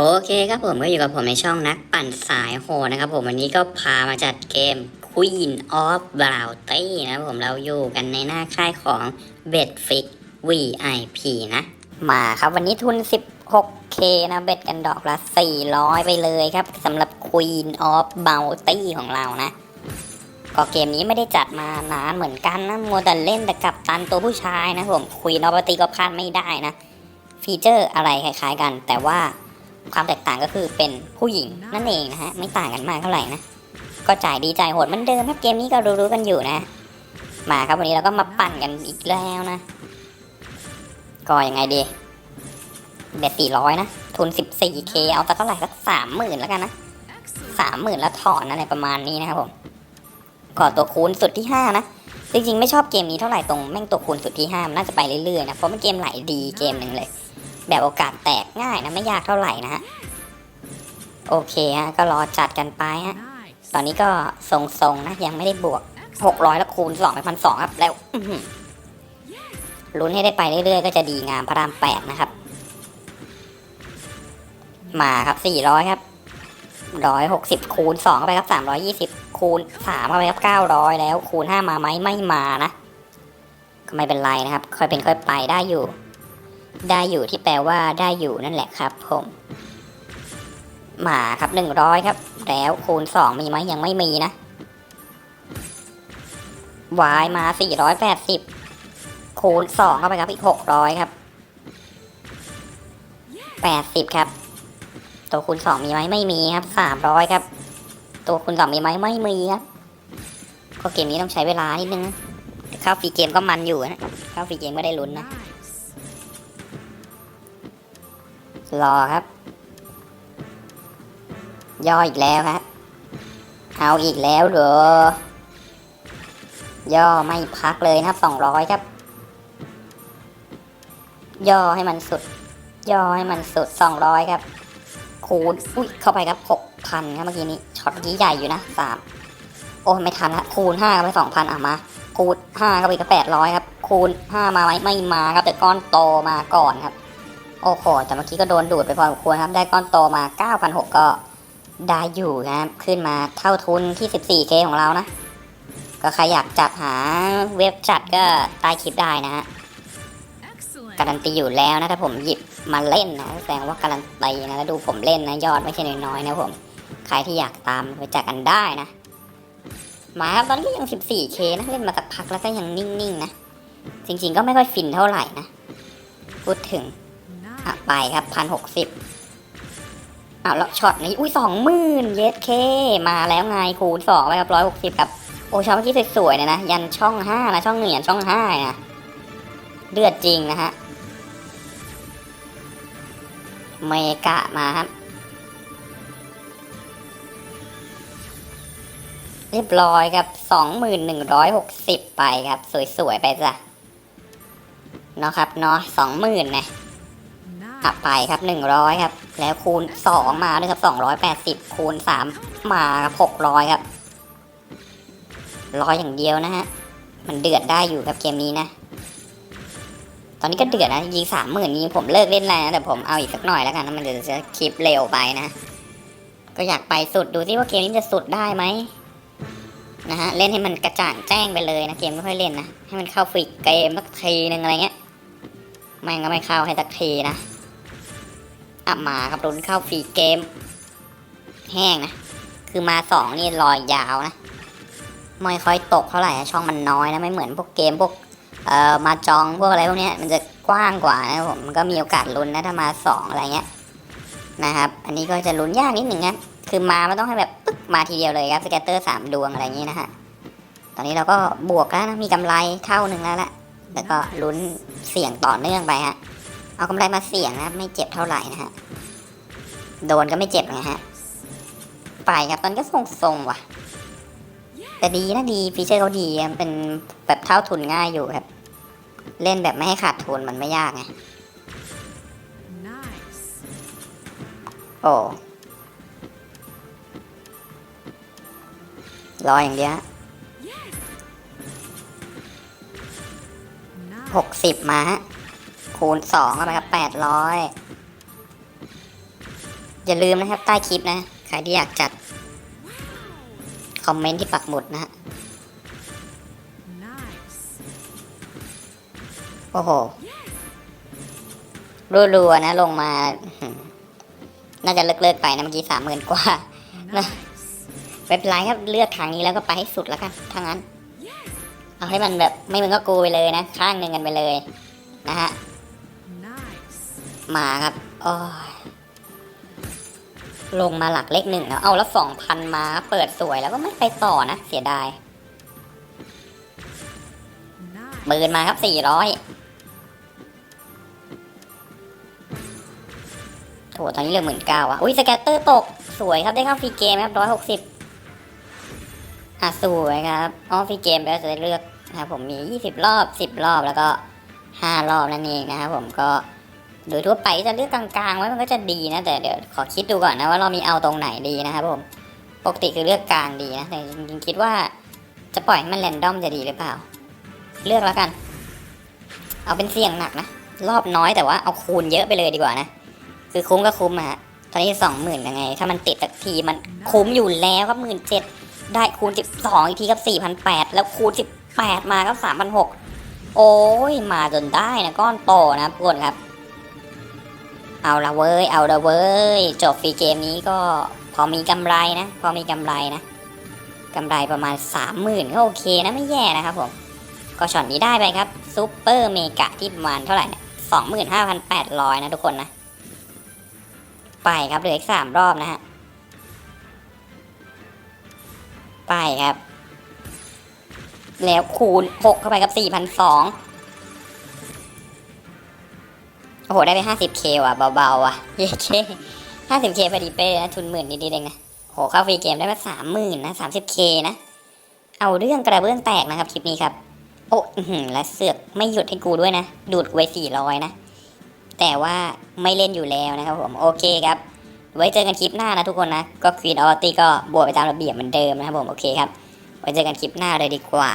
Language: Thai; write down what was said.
โอเคครับผมก็อยู่กับผมในช่องนักปั่นสายโหนะครับผมวันนี้ก็พามาจัดเกม Queen of Bounty นะครับผมเราอยู่กันในหน้าค่ายของ Betfix VIP นะ มาครับวันนี้ทุน 16k นะเบ็ดกันดอกละ 400 ไปเลยครับสำหรับ Queen of b o u t y ของเรานะ ก็เกมนี้ไม่ได้จัดมานานเหมือนกันนะมัวแต่เล่นแต่กับตันตัวผู้ชายนะผม Queen of b o u t y ก็พลาดไม่ได้นะ ฟีเจอร์อะไรคล้ายๆกัน แต่ว่า ความแตกต่างก็คือเป็นผู้หญิงนั่นเองนะฮะไม่ต่างกันมากเท่าไหร่นะก็จ่ายดีจ่ายโหดเหมือนเดิมครับเกมนี้ก็รู้ๆกันอยู่นะ มาครับวันนี้เราก็มาปั่นกันอีกแล้วนะ ก็ยังไงดีเบ็ดสี่ร้อยนะ ทุน 14k เอาสักเท่าไหร่สักสามหมื่นแล้วกันนะสามหมื่นแล้วถอนอะไรประมาณนี้นะครับผมก็ตัวคูณสุดที่ห้านะจริงๆ ไม่ชอบเกมนี้เท่าไหร่ตรงแม่งตัวคูณสุดที่ห้ามันน่าจะไปเรื่อยๆนะเพราะมันเกมไหลดีเกมหนึ่งเลย แบบโอกาสแตกง่ายนะไม่ยากเท่าไหร่นะฮะโอเคฮะก็รอจัดกันไปฮะตอนนี้ก็ทรงๆนะยังไม่ได้บวก 600 แล้วคูณ2ไปพันสองครับแล้วลุ้นให้ได้ไปเรื่อยๆ ก็จะดีงามพระรามแปดนะครับ มาครับ 400 ครับ160คูณ2เข้าไปครับ320คูณ3เข้าไปครับ900แล้ว คูณ5มาไหมไม่มานะ ก็ไม่เป็นไรนะครับ ค่อยเป็นค่อยไปได้อยู่ ได้อยู่ที่แปลว่าได้อยู่นั่นแหละครับ ผม หมาครับหนึ่งร้อยครับ แล้วคูณสองมีไหมยังไม่มีนะวายมาสี่ร้อยแปดสิบคูณสองเข้าไปครับอีกหกร้อยครับแปดสิบครับ ตัวคูณสองมีไหมไม่มีครับสามร้อยครับ ตัวคูณสองมีไหมไม่มีครับก็เกมนี้ต้องใช้เวลานิดนึงเข้าฟรีเกมก็มันอยู่นะเข้าฟรีเกมก็ได้ลุ้นนะ รอครับ ย่ออีกแล้วครับเอาอีกแล้วเหรอย่อไม่พักเลยนะครับสองร้อยครับ ย่อให้มันสุด ย่อให้มันสุดสองร้อยครับ คูณอุ้ยเข้าไปครับหกพันครับเมื่อกี้นี้ช็อตเมื่อกี้ใหญ่อยู่นะสามโอ้ไม่ทันละคูณห้าไปสองพันอะมา คูณห้าเข้าไปก็แปดร้อยครับ คูณห้ามาไหมไม่มาครับแต่ก้อนโตมาก่อนครับ โอ้โห แต่เมื่อกี้ก็โดนดูดไปพอสมควรครับ ได้ก้อนโตมา 9,600 ก็ได้อยู่นะครับ ขึ้นมาเท่าทุนที่ 14K ของเรานะ ก็ใครอยากจัดหาเว็บจัดก็ใต้คลิปได้นะฮะ การันตีอยู่แล้วนะ ถ้าผมหยิบมาเล่นนะแสดงว่าการันตีนะแล้วดูผมเล่นนะ ยอดไม่ใช่น้อยๆนะผม ใครที่อยากตามไปจัดกันได้นะ มาครับตอนนี้ก็ยัง 14K นะ เล่นมาสักพักแล้วก็ยังนิ่งๆนะ จริง ๆ ก็ไม่ค่อยฟินเท่าไหร่นะ พูดถึงอะ ไปครับพันหกสิบเอาแล้วช็อตนี้ อุ้ยสองหมื่นเยสเค มาแล้วไงคูณสองไปครับร้อยหกสิบกับ โอชอตเมื่อกี้สวยๆเนี่ยนะ ยันช่องห้านะ ช่องหนึ่งยันช่องห้านะเลือดจริงนะฮะ เมกะมาครับ เรียบร้อยครับสองหมื่นหนึ่งร้อยหกสิบไปครับ สวยๆไปจ้ะเนาะครับเนาะสองหมื่นนะ อับไปครับหนึ่งร้อยครับ แล้วคูณสองมาด้วยครับสองร้อยแปดสิบคูณสามมาครับหกร้อยครับร้อยอย่างเดียวนะฮะ มันเดือดได้อยู่ครับเกมนี้นะ ตอนนี้ก็เดือดนะยิงสามหมื่นนี้ผมเลิกเล่นแล้วนะแต่ผมเอาอีกสักหน่อยแล้วกันนะมันจะจะคลิปเร็วไปนะ ก็อยากไปสุดดูซิว่าเกมนี้จะสุดได้ไหมนะฮะเล่นให้มันกระจ่างแจ้งไปเลยนะเกมไม่ค่อยเล่นนะให้มันเข้าฟรีเกมสักทีหนึ่งอะไรเงี้ยแม่งก็ไม่เข้าให้สักทีนะ อะมาครับลุ้นเข้าฟรีเกม แห้งนะ คือมาสองนี่ลอยยาวนะไม่ค่อยตกเท่าไหร่ช่องมันน้อยนะไม่เหมือนพวกเกมพวกเอ่อมาจองพวกอะไรพวกนี้มันจะกว้างกว่านะผมมันก็มีโอกาสลุ้นนะถ้ามาสองอะไรเงี้ยนะครับ อันนี้ก็จะลุ้นยากนิดหนึ่งนะคือมามันต้องให้แบบปึ๊กมาทีเดียวเลยครับสแกตเตอร์สามดวงอะไรอย่างงี้นะฮะตอนนี้เราก็บวกแล้วนะมีกำไรเท่าหนึ่งแล้วแหละแล้วก็ลุ้นเสี่ยงต่อเนื่องไปฮะ เอากำไรมาเสี่ยงนะไม่เจ็บเท่าไหร่นะฮะ โดนก็ไม่เจ็บนะฮะ ไปครับตอนก็ทรงๆว่ะ แต่ดีนะดีฟีเจอร์เขาดีเป็นแบบเท่าทุนง่ายอยู่ครับ เล่นแบบไม่ให้ขาดทุนมันไม่ยากไง โอ้รออย่างเดียวหกสิบมาฮะ คูณสองเข้าไปครับแปดร้อยอย่าลืมนะครับใต้คลิปนะ ใครที่อยากจัด คอมเมนต์ที่ปักหมุดนะฮะโอ้โหรัวๆนะลงมา น่าจะเลิกๆไปนะเมื่อกี้สามหมื่นกว่า Nice. ไม่เป็นไรครับเลือกทางนี้แล้วก็ไปให้สุดแล้วกันถ้างั้น เอาให้มันแบบไม่มึงก็กูไปเลยนะ ข้างหนึ่งกันไปเลย นะฮะ มาครับโอ้ยลงมาหลักเลขหนึ่งแล้วเอาแล้วสองพันมาเปิดสวยแล้วก็ไม่ไปต่อนะ เสียดายหมื่นมาครับสี่ร้อยโถตอนนี้เหลือหมื่นเก้าอะ อุ้ยสแกตเตอร์ตก สวยครับได้เข้าฟรีเกมครับร้อยหกสิบอะ สวยครับอ๋อฟรีเกมแล้วจะได้เลือกนะครับผมมียี่สิบรอบสิบรอบแล้วก็ห้ารอบนั่นเองนะครับผมก็ โดยทั่วไปจะเลือกกลางๆไว้มันก็จะดีนะ แต่เดี๋ยวขอคิดดูก่อนนะว่าเรามีเอาตรงไหนดีนะครับผมปกติคือเลือกกลางดีนะแต่จริงๆคิดว่าจะปล่อยให้มันแรนดอมจะดีหรือเปล่า เลือกแล้วกัน เอาเป็นเสี่ยงหนักนะรอบน้อยแต่ว่าเอาคูณเยอะไปเลยดีกว่านะคือคุ้มก็คุ้มอะตอนนี้สองหมื่นยังไง ถ้ามันติดสักทีมันคุ้มอยู่แล้วครับหมื่นเจ็ดได้คูณสิบสองอีกทีครับสี่พันแปดแล้วคูณสิบแปดมาก็สามพันหกโอ้ยมาจนได้นะก้อนโตนะครับทุกคนครับ เอาละเว้ย เอาละเว้ย จบฟรีเกมนี้ก็พอมีกำไรนะ พอมีกำไรนะกำไรประมาณ 30,000 ก็โอเคนะไม่แย่นะครับผม ก็ช็อตนี้ได้ไปครับซูเปอร์เมกะที่ประมาณเท่าไหร่นะ25,800 นะทุกคนนะ ไปครับเหลืออีก 3 รอบนะฮะ ไปครับ แล้วคูณ 6 เข้าไปครับ4,200 โอ้โห ได้ไปห้าสิบเคว่ะ เบาๆว่ะเย้เคห้าสิบเคพอดีเป้นะทุนหมื่นนิดๆเองนะโหเข้าฟรีเกมได้มาสามหมื่นนะสามสิบเคนะ เอาเรื่องกระเบื้องแตกนะครับ คลิปนี้ครับ โอ้อื้อหือและเสือกไม่หยุดให้กูด้วยนะ ดูดไว้สี่ร้อยนะ แต่ว่าไม่เล่นอยู่แล้วนะครับผม โอเคครับ ไว้เจอกันคลิปหน้านะทุกคนนะ ก็ควีนออตี้ก็บวกไปตามระเบียบเหมือนเดิมนะครับผม โอเคครับ ไว้เจอกันคลิปหน้าเลยดีกว่า